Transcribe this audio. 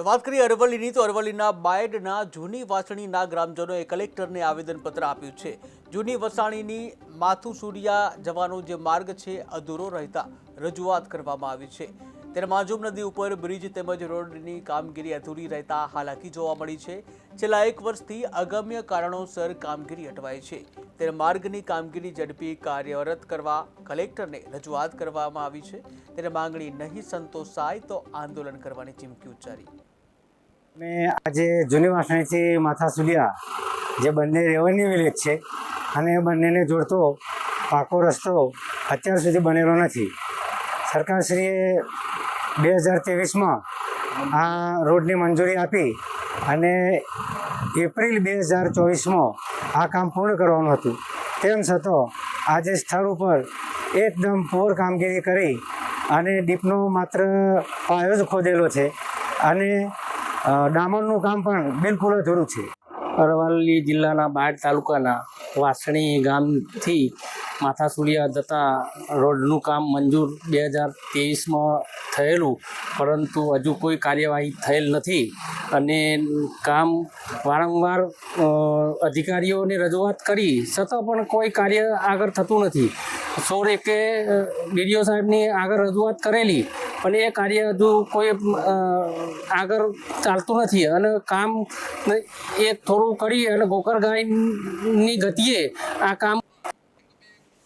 તો વાત કરીએ અરવલ્લીની, તો અરવલ્લીના બાયડના જૂની વાસણીના ગ્રામજનોએ કલેક્ટરને આવેદનપત્ર આપ્યું છે. જૂની વસાણીની માથુસુરિયા જવાનો જે માર્ગ છે, અધૂરો રહેતા રજૂઆત કરવામાં આવી છે. ત્યારે માજુમ નદી ઉપર બ્રિજ તેમજ રોડની કામગીરી અધૂરી રહેતા હાલાકી જોવા મળી છે. છેલ્લા એક વર્ષથી અગમ્ય કારણોસર કામગીરી અટવાઈ છે. ત્યારે માર્ગની કામગીરી ઝડપી કાર્યરત કરવા, કલેક્ટરને રજૂઆત કરવામાં આવી છે. ત્યારે માંગણી નહીં સંતોષાય તો આંદોલન કરવાની ચીમકી ઉચ્ચારી. મેં આજે જૂની વાસણીથી માથા સુલિયા જે બંને રેવન્યુ વિલેજ છે અને એ બંનેને જોડતો પાકો રસ્તો અત્યાર સુધી બનેલો નથી. સરકારશ્રીએ બે હજાર ત્રેવીસમાં આ રોડની મંજૂરી આપી અને એપ્રિલ બે હજાર ચોવીસમાં આ કામ પૂર્ણ કરવાનું હતું. તેમ છતાં આજે સ્થળ ઉપર એકદમ પૂર કામગીરી કરી અને ડીપનો માત્ર પાયો જ ખોદેલો છે અને ડામરનું કામ પણ બિલકુલ અધૂરું છે. અરવલ્લી જિલ્લાના બાયડ તાલુકાના વાસણી ગામથી માથાસુલિયા જતા રોડનું કામ મંજૂર બે હજાર ત્રેવીસમાં થયેલું, પરંતુ હજુ કોઈ કાર્યવાહી થયેલ નથી અને કામ વારંવાર અધિકારીઓને રજૂઆત કરી છતાં પણ કોઈ કાર્ય આગળ થતું નથી. સોળ એકે ડીડીઓ સાહેબની આગળ રજૂઆત કરેલી પણ એ કાર્ય હજુ કોઈ આગળ ચાલતું નથી. અને કામ એ થોડું કરી અને ગોકર ગાયની ગતિએ આ કામ